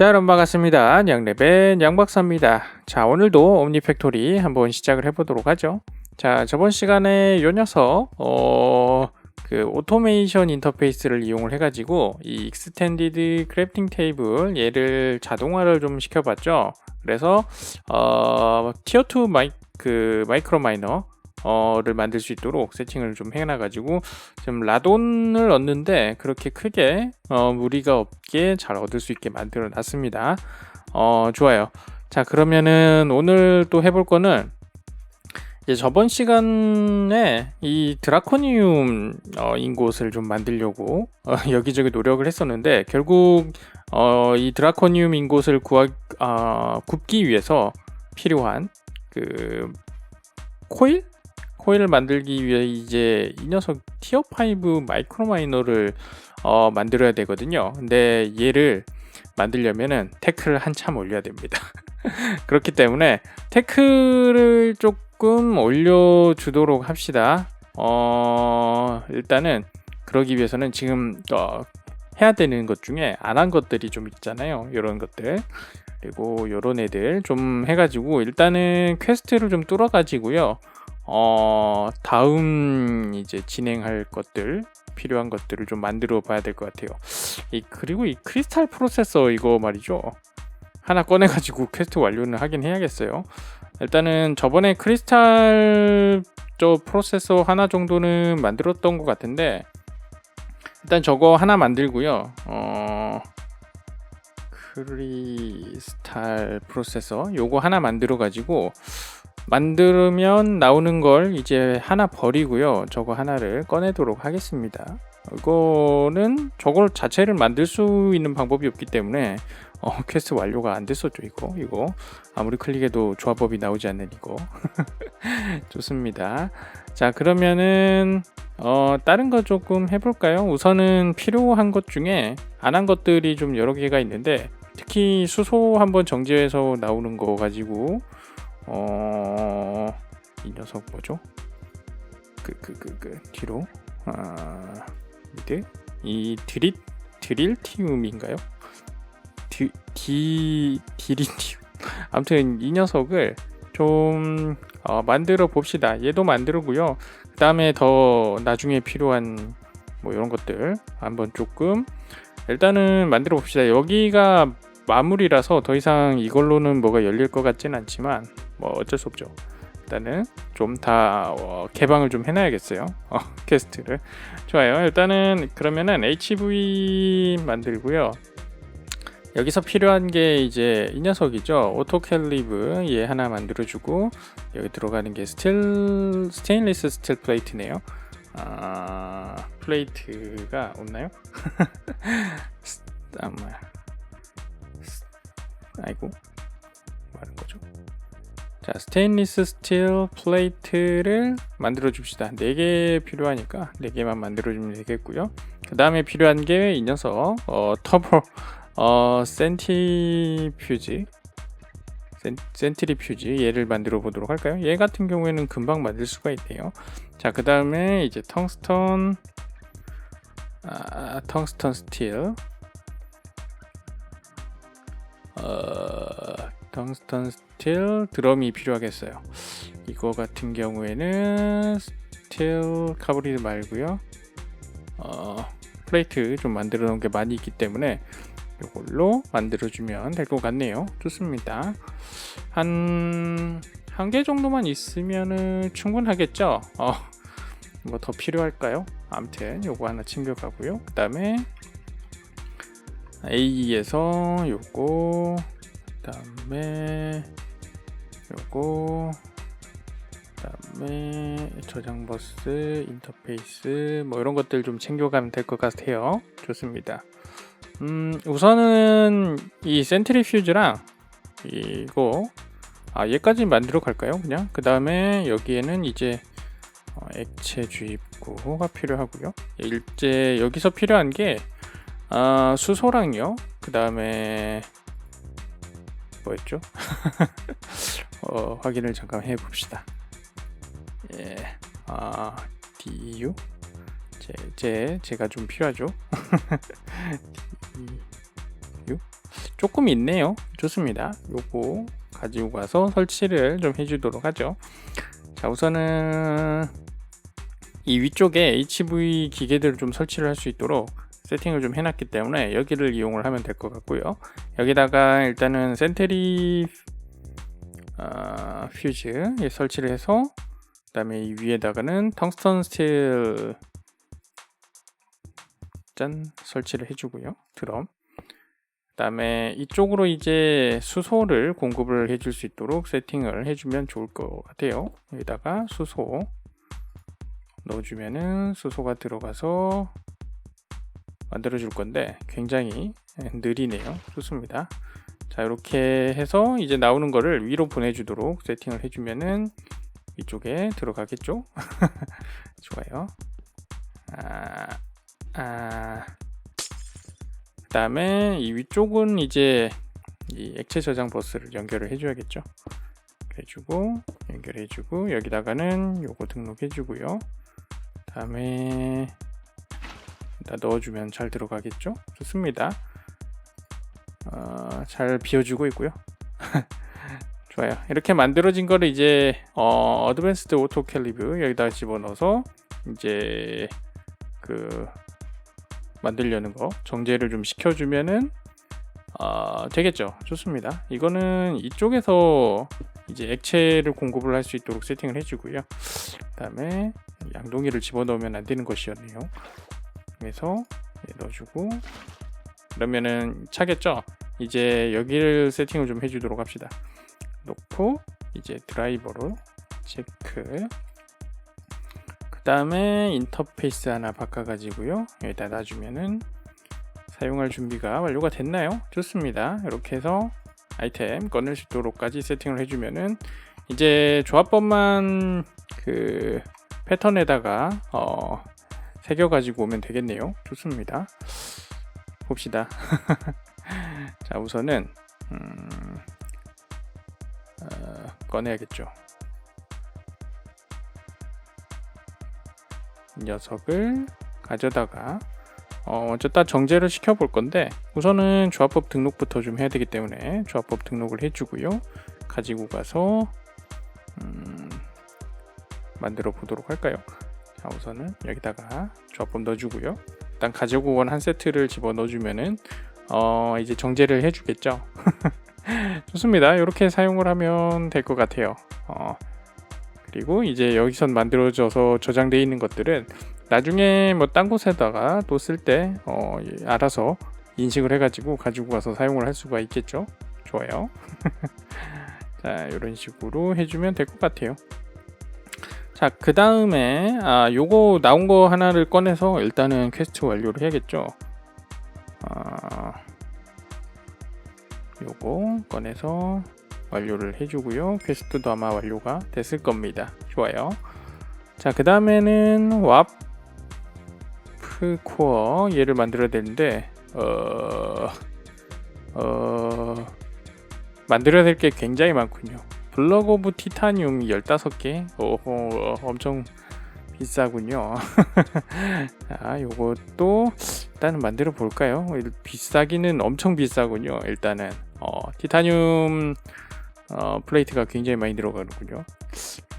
자, 여러분 반갑습니다. 양랩의 양박사입니다. 자, 오늘도 옴니팩토리 한번 시작을 해보도록 하죠. 자, 저번 시간에 요 녀석, 어, 그 오토메이션 인터페이스를 이용을 해가지고 이 익스텐디드 크래프팅 테이블 얘를 자동화를 좀 시켜봤죠. 그래서 어, 티어 2 마이 그 마이크로 마이너 어를 만들 수 있도록 세팅을 좀 해놔가지고 지금 라돈을 얻는데 그렇게 크게 어, 무리가 없게 잘 얻을 수 있게 만들어 놨습니다. 어, 좋아요. 자 그러면은 오늘 또 해볼 거는 이제 저번 시간에 이 드라코니움 어, 인 곳을 좀 만들려고 어, 여기저기 노력을 했었는데 결국 어, 이 드라코니움 인 곳을 구하 어, 굽기 위해서 필요한 그 코일 코일을 만들기 위해 이제 이 녀석 티어 5 마이크로 마이너를 어, 만들어야 되거든요. 근데 얘를 만들려면은 테크를 한참 올려야 됩니다. 그렇기 때문에 테크를 조금 올려주도록 합시다. 어, 일단은 그러기 위해서는 지금 어, 해야 되는 것 중에 안 한 것들이 좀 있잖아요. 이런 것들. 그리고 요런 애들 좀 해가지고 일단은 퀘스트를 좀 뚫어가지고요. 어, 다음 이제 진행할 것들 필요한 것들을 좀 만들어 봐야 될 것 같아요. 이 그리고 이 크리스탈 프로세서 이거 말이죠. 하나 꺼내 가지고 퀘스트 완료는 하긴 해야겠어요. 일단은 저번에 크리스탈 저 프로세서 하나 정도는 만들었던 것 같은데 일단 저거 하나 만들고요. 어 크리스탈 프로세서 요거 하나 만들어 가지고 만들면 나오는 걸 이제 하나 버리고요. 저거 하나를 꺼내도록 하겠습니다. 이거는 저걸 자체를 만들 수 있는 방법이 없기 때문에 어, 퀘스트 완료가 안 됐었죠 이거 이거 아무리 클릭해도 조합법이 나오지 않는 이거 좋습니다 자 그러면은 어, 다른 거 조금 해볼까요 우선은 필요한 것 중에 안 한 것들이 좀 여러 개가 있는데 특히 수소 한번 정지해서 나오는 거 가지고 어, 이 녀석 뭐죠? 그, 그, 그, 그, 뒤로. 아, 미드? 이 드릿, 드릴티움인가요? 디, 디, 디리티움. 아무튼 이 녀석을 좀 어, 만들어 봅시다. 얘도 만들고요. 그 다음에 더 나중에 필요한 뭐 이런 것들 한번 조금 일단은 만들어 봅시다. 여기가 마무리라서 더 이상 이걸로는 뭐가 열릴 것 같진 않지만 뭐 어쩔 수 없죠. 일단은 좀다 어, 개방을 좀 해놔야겠어요. 어, 퀘스트를 좋아요. 일단은 그러면은 HV 만들고요. 여기서 필요한 게 이제 이 녀석이죠. 오토캘리브 얘 하나 만들어주고 여기 들어가는 게 스틸 스테인리스 스틸 플레이트네요. 아 플레이트가 없나요? 아 뭐야? 아이고 뭐하는 거죠? 자, 스테인리스 스틸 플레이트를 만들어 줍시다. 4개 필요하니까 4개만 만들어 주면 되겠고요. 그 다음에 필요한 게 이 녀석, 어, 터보, 어, 센티퓨지. 센, 센트리퓨지 얘를 만들어 보도록 할까요? 얘 같은 경우에는 금방 만들 수가 있네요. 자, 그 다음에 이제 텅스턴, 아, 텅스턴 스틸, 어, 텅스턴 스틸 드럼이 필요하겠어요. 이거 같은 경우에는 스틸 카브리드 말고요. 어, 플레이트 좀 만들어 놓은 게 많이 있기 때문에 이걸로 만들어주면 될 것 같네요. 좋습니다. 한, 한 개 정도만 있으면 충분하겠죠? 어, 뭐 더 필요할까요? 아무튼 요거 하나 챙겨가고요. 그 다음에 A에서 요거 그 다음에 요거 그 다음에 저장 버스 인터페이스 뭐 이런 것들 좀 챙겨가면 될 것 같아요. 좋습니다. 음 우선은 이 센트리퓨즈랑 이거 아 얘까지 만들어 갈까요 그냥? 그 다음에 여기에는 이제 어, 액체 주입구가 필요하고요. 일제 여기서 필요한 게 아, 수소랑요. 그 다음에 뭐였죠? 어, 확인을 잠깐 해봅시다. 예, 아, DU? 제, 제, 제가 좀 필요하죠? DU? 조금 있네요. 좋습니다. 요거 가지고 가서 설치를 좀 해주도록 하죠. 자, 우선은 이 위쪽에 HV 기계들을 좀 설치를 할 수 있도록 세팅을 좀 해놨기 때문에 여기를 이용을 하면 될 것 같고요. 여기다가 일단은 센테리 어, 퓨즈 예, 설치를 해서 그 다음에 이 위에다가는 텅스턴 스틸 짠 설치를 해주고요. 드럼. 그 다음에 이쪽으로 이제 수소를 공급을 해줄 수 있도록 세팅을 해주면 좋을 것 같아요. 여기다가 수소 넣어주면은 수소가 들어가서 만들어 줄 건데 굉장히 느리네요. 좋습니다. 자 이렇게 해서 이제 나오는 거를 위로 보내주도록 세팅을 해주면은 이쪽에 들어가겠죠? 좋아요. 아, 아. 그 다음에 이 위쪽은 이제 이 액체 저장 버스를 연결을 해줘야겠죠. 해주고 연결해주고 여기다가는 요거 등록해주고요. 다음에 일단 넣어주면 잘 들어가겠죠? 좋습니다. 어, 잘 비워주고 있고요. 좋아요. 이렇게 만들어진 거를 이제 어, 어드밴스드 오토 캘리브 여기다가 집어넣어서 이제 그 만들려는 거 정제를 좀 시켜주면은 어, 되겠죠. 좋습니다. 이거는 이쪽에서 이제 액체를 공급을 할 수 있도록 세팅을 해주고요. 그 다음에 양동이를 집어넣으면 안 되는 것이었네요. 예, 넣어주고 그러면은 차겠죠. 이제 여기를 세팅을 좀 해주도록 합시다. 놓고 이제 드라이버로 체크. 그 다음에 인터페이스 하나 바꿔가지고요. 여기다 놔주면은 사용할 준비가 완료가 됐나요? 좋습니다. 이렇게 해서 아이템 꺼낼 수 있도록까지 세팅을 해주면은 이제 조합법만 그 패턴에다가 어, 새겨 가지고 오면 되겠네요. 좋습니다. 봅시다. 자 우선은 음, 어, 꺼내야겠죠. 이 녀석을 가져다가 어, 딱 정제를 시켜 볼 건데 우선은 조합법 등록부터 좀 해야 되기 때문에 조합법 등록을 해주고요. 가지고 가서 음, 만들어 보도록 할까요? 자 우선은 여기다가 조합법 넣어주고요. 일단 가지고 온 한 세트를 집어 넣어주면은 어, 이제 정제를 해주겠죠. 좋습니다. 이렇게 사용을 하면 될 것 같아요. 어, 그리고 이제 여기선 만들어져서 저장되어 있는 것들은 나중에 뭐 딴 곳에다가 또 쓸 때 어, 예, 알아서 인식을 해가지고 가지고 가서 사용을 할 수가 있겠죠. 좋아요. 자, 이런 식으로 해주면 될 것 같아요. 자, 그 다음에 아, 요거 나온 거 하나를 꺼내서 일단은 퀘스트 완료를 해야겠죠. 아, 요거 꺼내서 완료를 해주고요. 퀘스트도 아마 완료가 됐을 겁니다. 좋아요. 자, 그 다음에는 와프 코어 얘를 만들어야 되는데 어, 어, 만들어야 될 게 굉장히 많군요. 블럭 오브 티타늄 15개. 오, 어, 엄청 비싸군요. 자, 요것도 일단은 만들어 볼까요? 비싸기는 엄청 비싸군요. 일단은 어, 티타늄 어, 플레이트가 굉장히 많이 들어가는군요.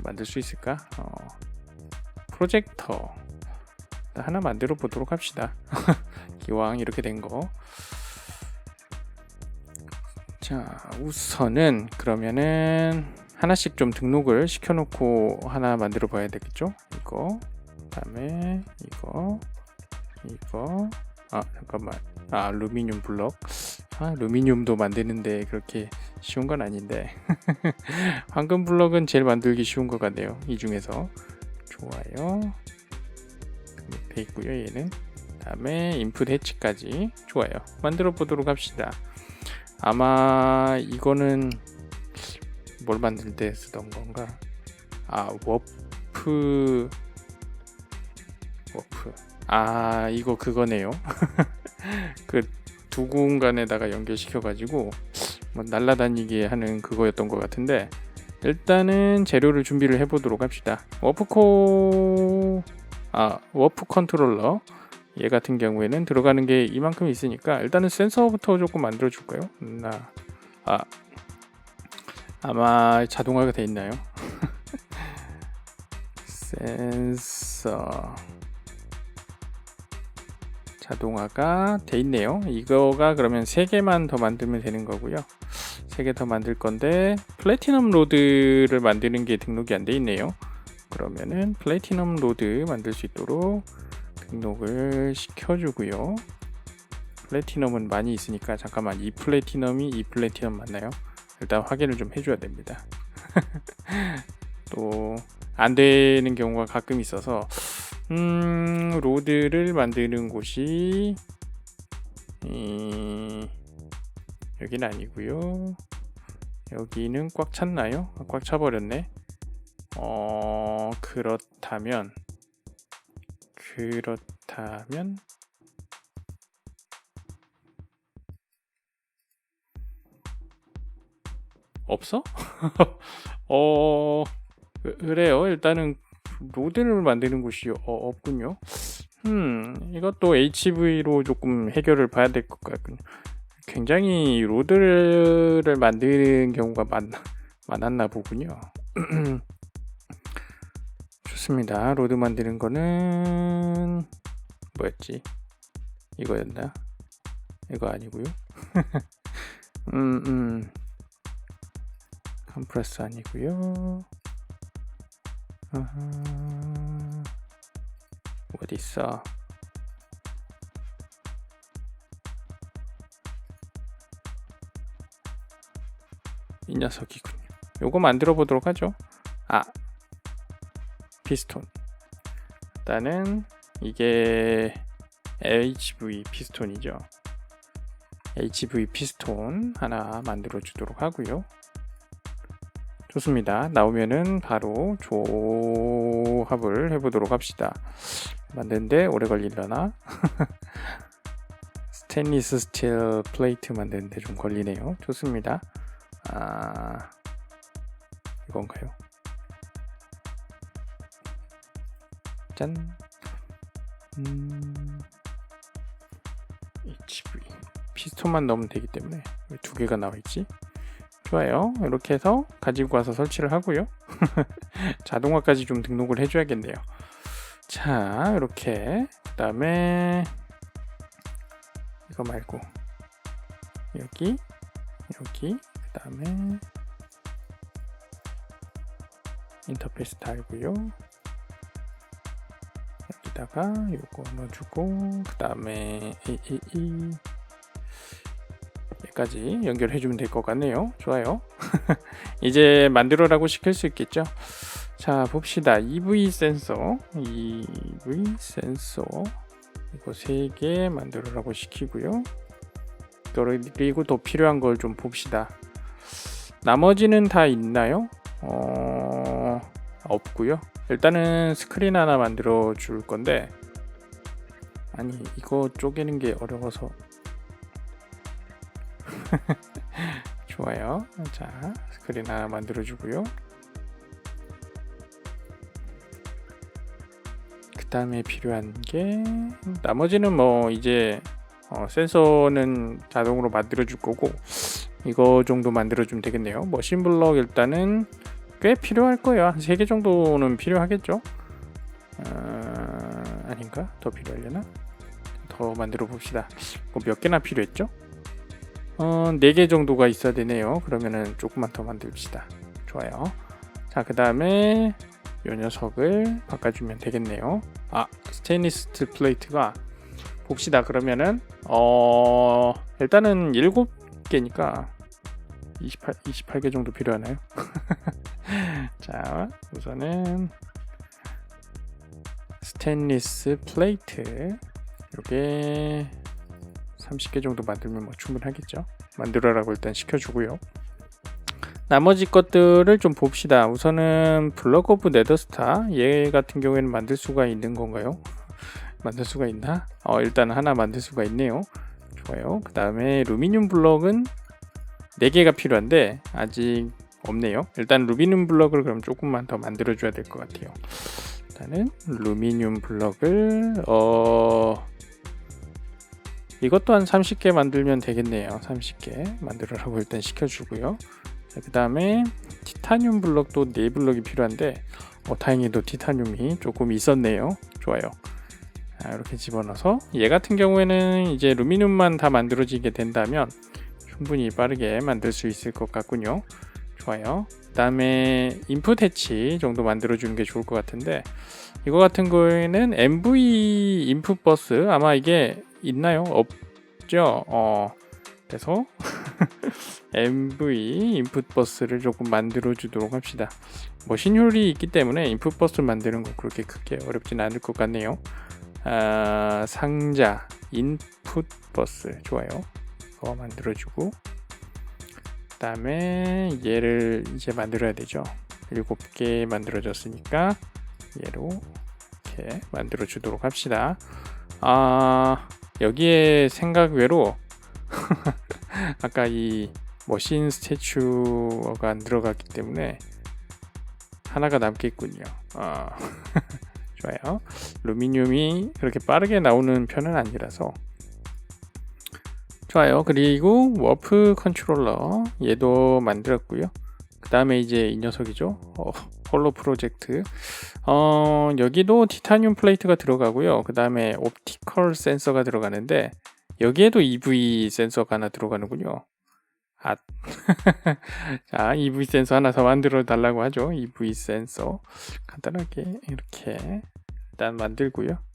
만들 수 있을까? 어, 프로젝터 하나 만들어 보도록 합시다. 기왕 이렇게 된 거. 자, 우선은 그러면은 하나씩 좀 등록을 시켜놓고 하나 만들어 봐야 되겠죠? 이거, 그다음에 이거, 이거. 아 잠깐만. 아 알루미늄 블럭. 아 알루미늄도 만드는데 그렇게 쉬운 건 아닌데. 황금 블럭은 제일 만들기 쉬운 것 같네요. 이 중에서. 좋아요. 옆에 있고요. 얘는. 다음에 인풋 해치까지 좋아요. 만들어 보도록 합시다. 아마 이거는 뭘 만들 때 쓰던 건가? 아 워프 워프 아 이거 그거네요. 그 두 공간에다가 연결시켜 가지고 뭐 날라다니게 하는 그거였던 것 같은데 일단은 재료를 준비를 해보도록 합시다. 워프코 아 워프 컨트롤러 얘 같은 경우에는 들어가는 게 이만큼 있으니까 일단은 센서부터 조금 만들어 줄까요? 나 아, 아마 자동화가 돼 있나요? 센서 자동화가 돼 있네요. 이거가 그러면 세 개만 더 만들면 되는 거고요. 세개더 만들 건데 플래티넘 로드를 만드는 게 등록이 안 돼 있네요. 그러면은 플래티넘 로드 만들 수 있도록 등록을 시켜주고요. 플래티넘은 많이 있으니까 잠깐만 이 플래티넘이 이 플래티넘 맞나요? 일단 확인을 좀 해줘야 됩니다. 또 안 되는 경우가 가끔 있어서 음, 로드를 만드는 곳이 이, 여기는 아니고요. 여기는 꽉 찼나요? 아, 꽉 차버렸네. 어 그렇다면 그렇다면 없어? 어 그- 그래요. 일단은 로드를 만드는 곳이 어, 없군요. 음 이것도 HV로 조금 해결을 봐야 될 것 같군요. 굉장히 로드를 만드는 경우가 많, 많았나 보군요. 좋습니다. 로드 만드는 거는 뭐였지? 이거였나? 이거 아니고요. 음, 음. 컴프레스 아니고요. 아하. 어디 있어? 이 녀석이군요. 요거 만들어 보도록 하죠. 아, 피스톤. 일단은 이게 HV 피스톤이죠. HV 피스톤 하나 만들어 주도록 하고요. 좋습니다. 나오면은 바로 조합을 해보도록 합시다. 만드는데 오래 걸리려나? 스테인리스 스틸 플레이트 만드는데 좀 걸리네요. 좋습니다. 아, 이건가요? 짠. 음, HV 피스톤만 넣으면 되기 때문에 왜두 개가 나와 있지? 좋아요. 이렇게 해서 가지고 와서 설치를 하고요. 자동화까지 좀 등록을 해줘야겠네요. 자, 이렇게 그 다음에 이거 말고 여기 여기 그 다음에 인터페이스 달고요. 여기다가 요거 넣어주고 그 다음에 이이이 여기까지 연결해 주면 될 것 같네요. 좋아요. 이제 만들어라고 시킬 수 있겠죠. 자 봅시다. EV 센서, EV 센서 이거 세 개 만들어라고 시키고요. 그리고 더 필요한 걸 좀 봅시다. 나머지는 다 있나요? 어... 없고요. 일단은 스크린 하나 만들어 줄 건데 아니 이거 쪼개는 게 어려워서 좋아요. 자 스크린 하나 만들어 주고요. 그 다음에 필요한 게 나머지는 뭐 이제 어, 센서는 자동으로 만들어 줄 거고 이거 정도 만들어 주면 되겠네요. 머신 블럭 일단은 꽤 필요할. 한 3개 정도는 필요하겠죠? 어, 아닌가? 더 필요하려나? 더 만들어 봅시다. 몇 개나 필요했죠? 어, 4개 정도가 있어야 되네요. 그러면은 조금만 더 만듭시다. 좋아요. 자, 그 다음에 이 녀석을 바꿔주면 되겠네요. 아, 스테인리스 플레이트가 봅시다. 그러면은 어, 일단은 7개니까 28, 28개 정도 필요하나요? 자, 우선은 스테인리스 플레이트 이게 30개 정도 만들면 뭐 충분하겠죠. 만들어라고 일단 시켜주고요. 나머지 것들을 좀 봅시다. 우선은 블럭 오브 네더스타 얘 같은 경우에는 만들 수가 있는 건가요? 만들 수가 있나? 어, 일단 하나 만들 수가 있네요. 좋아요. 그 다음에 루미늄 블럭은 4개가 필요한데 아직 없네요. 일단 루미늄 블럭을 그럼 조금만 더 만들어 줘야 될 것 같아요. 일단은 루미늄 블럭을 어 이것도 한 30개 만들면 되겠네요. 30개 만들으라고 일단 시켜주고요. 그 다음에 티타늄 블럭도 4블럭이 필요한데 어, 다행히도 티타늄이 조금 있었네요. 좋아요. 자, 이렇게 집어넣어서 얘 같은 경우에는 이제 루미늄만 다 만들어지게 된다면 충분히 빠르게 만들 수 있을 것 같군요. 좋아요. 그 다음에 인풋 해치 정도 만들어주는 게 좋을 것 같은데 이거 같은 거에는 MV 인풋 버스 아마 이게 있나요? 없죠? 어, 그래서 MV 인풋 버스를 조금 만들어 주도록 합시다. 뭐 신효율이 있기 때문에 인풋 버스 만드는 거 그렇게 크게 어렵진 않을 것 같네요. 아, 상자 인풋 버스 좋아요. 이거 만들어주고 그 다음에 얘를 이제 만들어야 되죠. 7개 만들어졌으니까 얘로 이렇게 만들어 주도록 합시다. 아 여기에 생각 외로 아까 이 머신 스태츄가 안 들어갔기 때문에 하나가 남겠군요. 아, 좋아요. 루미늄이 그렇게 빠르게 나오는 편은 아니라서 좋아요. 그리고 워프 컨트롤러 얘도 만들었고요. 그 다음에 이제 이 녀석이죠. 어, 홀로 프로젝트. 어, 여기도 티타늄 플레이트가 들어가고요. 그 다음에 옵티컬 센서가 들어가는데 여기에도 EV 센서가 하나 들어가는군요. 아, 자, EV 센서 하나 더 만들어 달라고 하죠. EV 센서 간단하게 이렇게 일단 만들고요.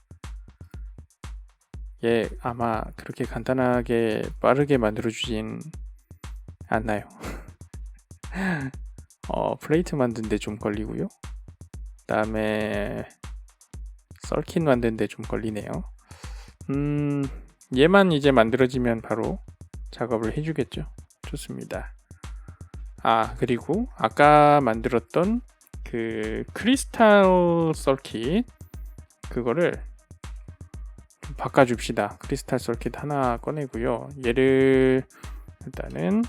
얘 아마 그렇게 간단하게 빠르게 만들어 주진 않나요. 어, 플레이트 만드는데 좀 걸리고요. 그다음에 썰킨 만드는데 좀 걸리네요. 음, 얘만 이제 만들어지면 바로 작업을 해주겠죠. 좋습니다. 아 그리고 아까 만들었던 그 크리스탈 서킷 그거를 좀 바꿔줍시다. 크리스탈 서킷 하나 꺼내고요. 얘를 일단은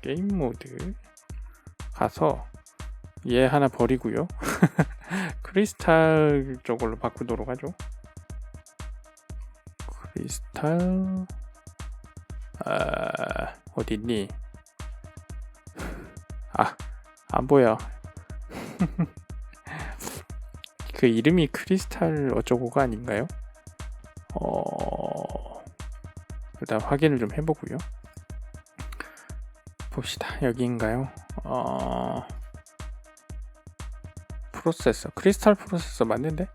게임 모드 가서 얘 하나 버리고요. 크리스탈 저걸로 바꾸도록 하죠. 크리스탈 아 어딨니? 아 안 보여. 그 이름이 크리스탈 어쩌고가 아닌가요? 어 일단 확인을 좀 해보고요. 봅시다. 여기인가요? 어 프로세서 크리스탈 프로세서 맞는데?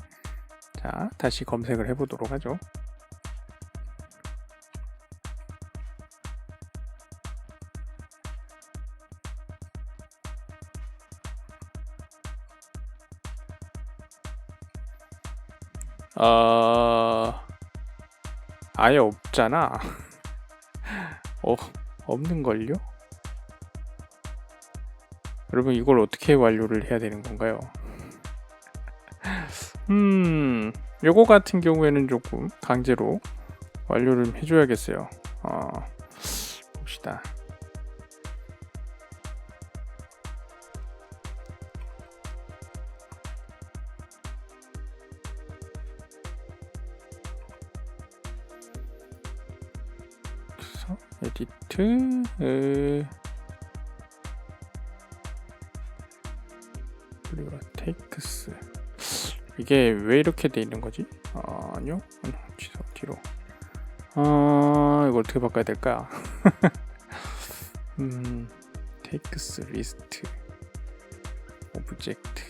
자 다시 검색을 해보도록 하죠. 아예 없잖아. 어, 없는걸요? 여러분 이걸 어떻게 완료를 해야 되는 건가요? 음, 요거 같은 경우에는 조금 강제로 완료를 해줘야겠어요. 어, 봅시다. 으... 그리고 테이크스. 이게 왜 이렇게 돼 있는 거지? 아, 아니요? 취소 뒤로. 아 이거 어떻게 바꿔야 될까? 음 테이크스 리스트. 오브젝트.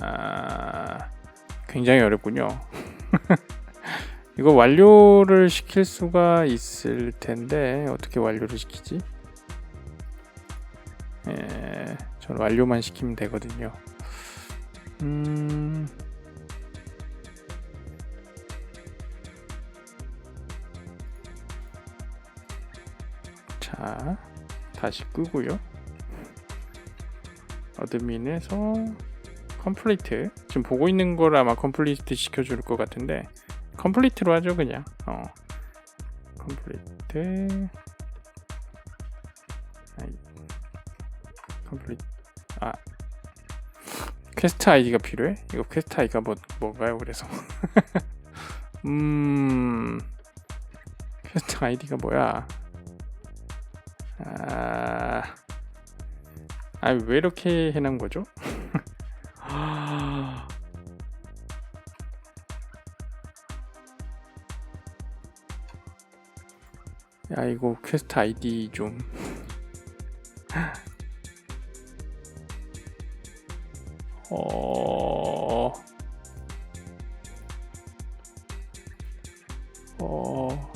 아 굉장히 어렵군요. 이거 완료를 시킬 수가 있을 텐데 어떻게 완료를 시키지? 예, 전 완료만 시키면 되거든요. 음, 자, 다시 끄고요. 어드민에서 컴플리트 지금 보고 있는 걸 아마 컴플리트 시켜줄 것 같은데 컴플리트로 하죠 그냥. 어. 컴플리트. 컴플리트. 아. 퀘스트 아이디가 필요해? 이거 퀘스트 아이디가 뭐, 뭔가요? 그래서? 음. 퀘스트 아이디가 뭐야? 아, 아왜 이렇게 해놓은 거죠? 야 이거 퀘스트 아이디 좀. 어... 어...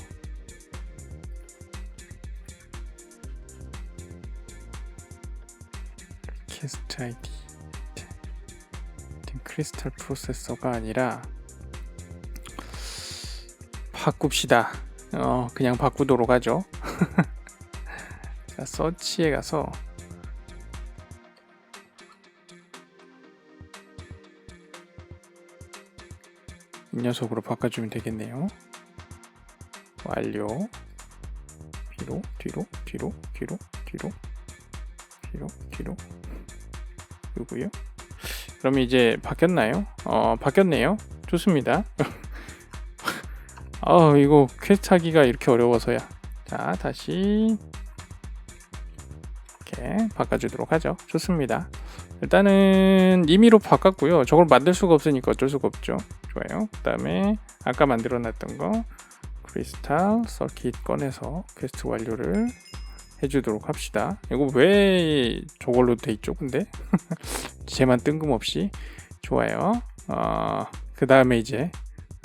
퀘스트 아이디. 크리스탈 프로세서가 아니라 바꿉시다. 어, 그냥 바꾸도록 하죠. 자, 서치에 가서 이 녀석으로 바꿔주면 되겠네요. 완료. 뒤로, 뒤로, 뒤로, 뒤로, 뒤로, 뒤로, 뒤로. 그리고요. 그럼 이제 바뀌었나요? 어, 바뀌었네요. 좋습니다. 아, 이거 퀘스트 하기가 이렇게 어려워서야. 자, 다시 이렇게 바꿔주도록 하죠. 좋습니다. 일단은 임의로 바꿨고요. 저걸 만들 수가 없으니까 어쩔 수가 없죠. 좋아요. 그 다음에 아까 만들어 놨던 거 크리스탈 서킷 꺼내서 퀘스트 완료를 해주도록 합시다. 이거 왜 저걸로 돼 있죠? 근데 쟤만 뜬금없이 좋아요. 어, 그 다음에 이제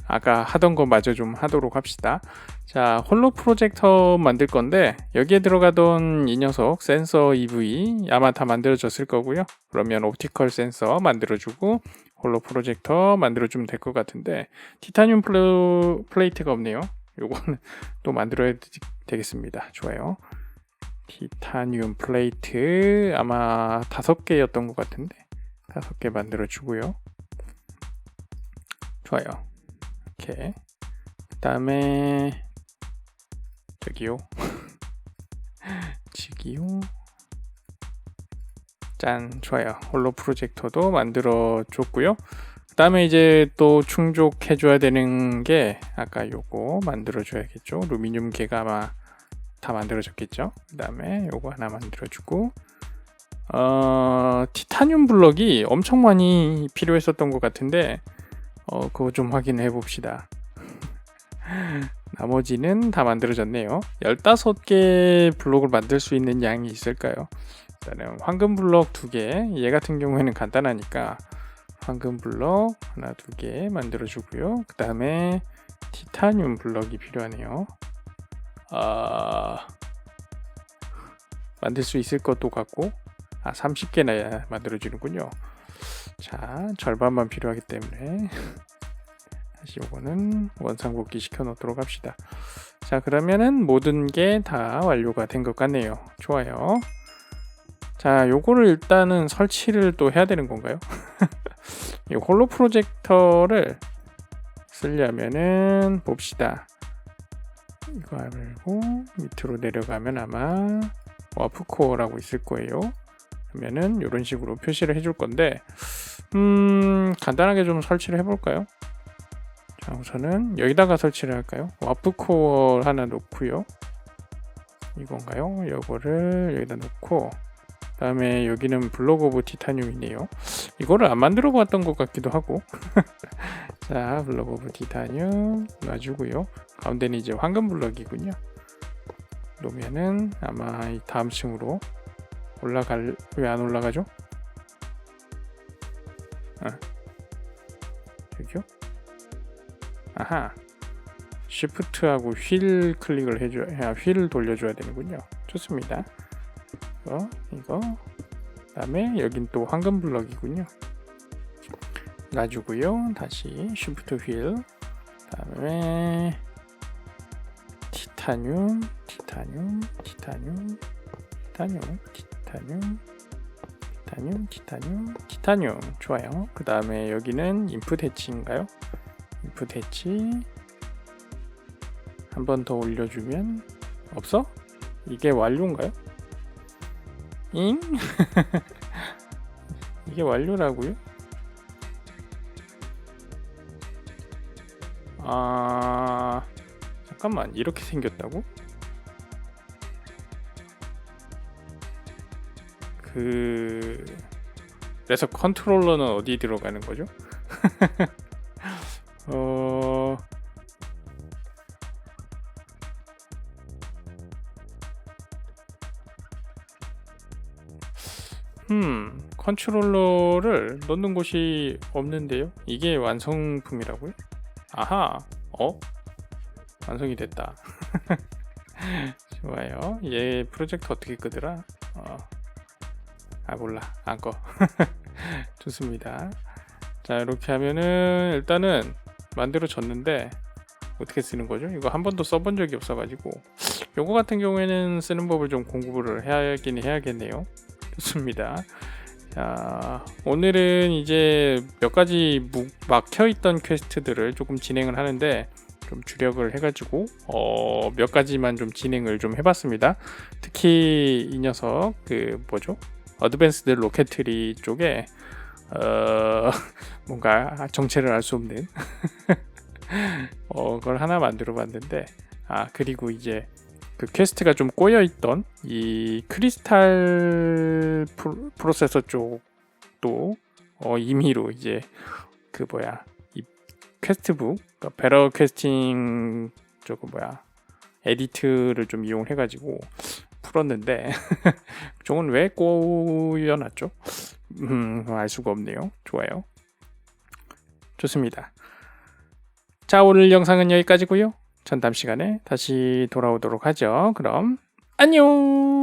아까 하던 거 마저 좀 하도록 합시다. 자, 홀로 프로젝터 만들 건데 여기에 들어가던 이 녀석 센서 EV 아마 다 만들어졌을 거고요. 그러면 옵티컬 센서 만들어주고 홀로 프로젝터 만들어주면 될 것 같은데 티타늄 플레, 플레이트가 없네요. 요거는 또 만들어야 되겠습니다. 좋아요. 티타늄 플레이트 아마 다섯 개였던 것 같은데 다섯 개 만들어 주고요. 좋아요. 이렇게 그 다음에 저기요. 지기요. 짠 좋아요. 홀로 프로젝터도 만들어 줬고요. 그 다음에 이제 또 충족해 줘야 되는 게 아까 요거 만들어 줘야겠죠. 루미늄 개가 아마 다 만들어졌겠죠. 그 다음에 요거 하나 만들어 주고 어, 티타늄 블럭이 엄청 많이 필요했었던 것 같은데 어, 그거 좀 확인해 봅시다. 나머지는 다 만들어졌네요. 15개 블록을 만들 수 있는 양이 있을까요? 일단은 황금 블럭 2개, 얘 같은 경우에는 간단하니까 황금 블럭 하나, 두 개 만들어주고요. 그 다음에 티타늄 블럭이 필요하네요. 아... 만들 수 있을 것도 같고 아 30개나 만들어주는군요 자 절반만 필요하기 때문에. 다시 이거는 원상복귀 시켜 놓도록 합시다. 자 그러면은 모든 게 다 완료가 된 것 같네요. 좋아요. 자 요거를 일단은 설치를 또 해야 되는 건가요? 이 홀로 프로젝터를 쓰려면은 봅시다. 이거 말고 밑으로 내려가면 아마 와프코어라고 있을 거예요. 그러면은 이런 식으로 표시를 해줄 건데 음 간단하게 좀 설치를 해볼까요? 자 우선은 여기다가 설치를 할까요? 와프 코어 하나 놓고요. 이건가요? 이거를 여기다 놓고 다음에 여기는 블록 오브 티타늄이네요. 이거를 안 만들어 봤던 것 같기도 하고 자 블록 오브 티타늄 놔주고요. 가운데는 이제 황금 블럭이군요. 놓으면은 아마 이 다음 층으로 올라갈 왜 안 올라가죠? 아 여기요? 아하 Shift하고 휠 클릭을 해줘야 휠 돌려줘야 되는군요. 좋습니다. 이거 이거 그다음에 여긴 또 황금 블럭이군요. 놔주고요. 다시 Shift 휠 그다음에 티타늄, 티타늄, 티타늄, 티타늄, 티타늄, 기타뉴, 기타뉴, 기타뉴. 좋아요. 그 다음에 여기는 인풋 해치인가요? 인풋 해치. 한 번 더 올려주면 없어? 이게 완료인가요? 잉? 이게 완료라고요? 아 잠깐만 이렇게 생겼다고? 그 그래서 컨트롤러는 어디 들어가는 거죠? 어 음, 컨트롤러를 넣는 곳이 없는데요? 이게 완성품이라고요? 아하, 어? 완성이 됐다. 좋아요. 얘 프로젝트 어떻게 끄더라? 어. 아, 몰라. 안 꺼. 좋습니다. 자, 이렇게 하면은 일단은 만들어졌는데 어떻게 쓰는 거죠? 이거 한 번도 써본 적이 없어가지고 요거 같은 경우에는 쓰는 법을 좀 공부를 해야긴 해야겠네요. 좋습니다. 자, 오늘은 이제 몇 가지 무- 막혀있던 퀘스트들을 조금 진행을 하는데 좀 주력을 해가지고 어, 몇 가지만 좀 진행을 좀 해봤습니다. 특히 이 녀석 그 뭐죠? 어드밴스드 로켓트리 쪽에 어, 뭔가 정체를 알 수 없는 어, 그걸 하나 만들어 봤는데 아 그리고 이제 그 퀘스트가 좀 꼬여 있던 이 크리스탈 프로, 프로세서 쪽도 어, 임의로 이제 그 뭐야 이 퀘스트북 그러니까 배러 퀘스팅 저거 뭐야 에디트를 좀 이용해 가지고 풀었는데 저건 왜 꼬여놨죠? 음, 알 수가 없네요. 좋아요. 좋습니다. 자, 오늘 영상은 여기까지고요. 전 다음 시간에 다시 돌아오도록 하죠. 그럼 안녕.